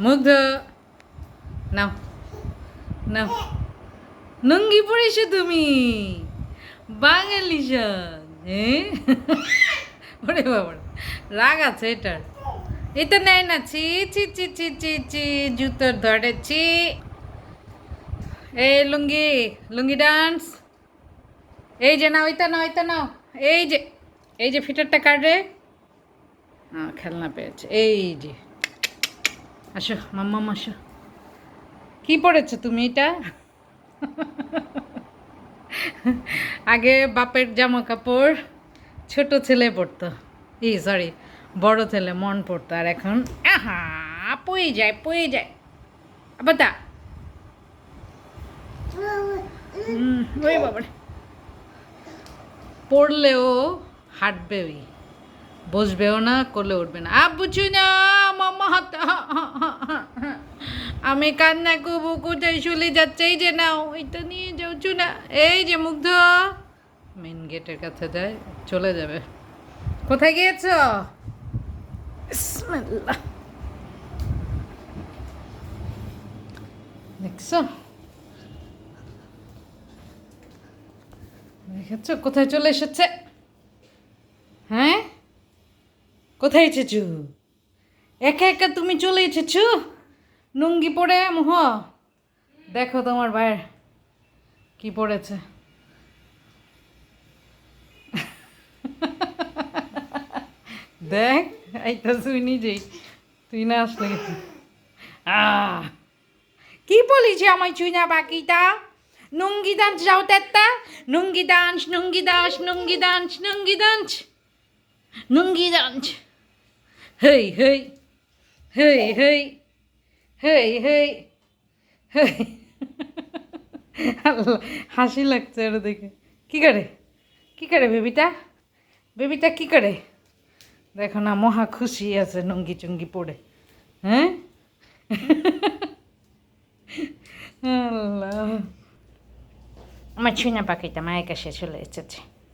মুগ্ধ। নাও। নাও। নুঙ্গি পড়েছো তুমি। বাঙালি হ্যাঁ ওরে রাগ আছে এটার। এটা নেয় না, ছি ছি ছি ছি ছি ছি, জুতোর ধরেছি এই লুঙ্গি লুঙ্গি ডান্স। এই যে নাও ওইটা নাও এটা নাও। এই যে এই যে ফিটারটা কাটে হ্যাঁ খেলনা পেয়েছে। এই যে। আসো, মাম্মাম আসো। কি পড়েছো তুমি এটা? আগে বাপের জামা কাপড় ছোট ছেলে পরতো ই সরি বড় ছেলে, মন পড়তো আর এখন, আহা, পয়ে যায় পয়ে যায়। আবার তা। পড়লেও হাঁটবে ওই বসবেও না করলে উঠবে না। আব্বু না আমি কান্না করব কোথায় চলে যাচ্ছে এই যে নাও এটা নিয়ে যাও না এই যে মুগ্ধ। মেন গেটের কাছে যায়, চলে যাবে। কোথায় গিয়েছ? দেখেছ? কোথায় চলে এসেছে? হ্যাঁ? কোথায় এসেছ? একা একা তুমি চলে এসেছ? নুঙ্গি পরে মুহ। দেখো তোমার ভাইয়ের কি পড়েছে দেখ, এই তো তুই নিজেই। তুই না আসলে কি বলিছে আমায় চুই না বাকিটা? নুঙ্গি ডান্স যাও তেত্তা। নুঙ্গি ডান্স নুঙ্গি দাস নুঙ্গি ডান্স নুঙ্গি dance Nungi dance hey hey. Hey hey hey hey hey হাসি লাগছে ওটা দেখে। কি করে? কি করে বেবিটা? বেবিটা কি করে? দেখো না, মহা খুশি আছে নুঙ্গি চুঙ্গি পড়ে হ্যাঁ? আল্লাহ। আমার ছুঁনা পাখিটা, মায়ের কাছে চলে এসেছে।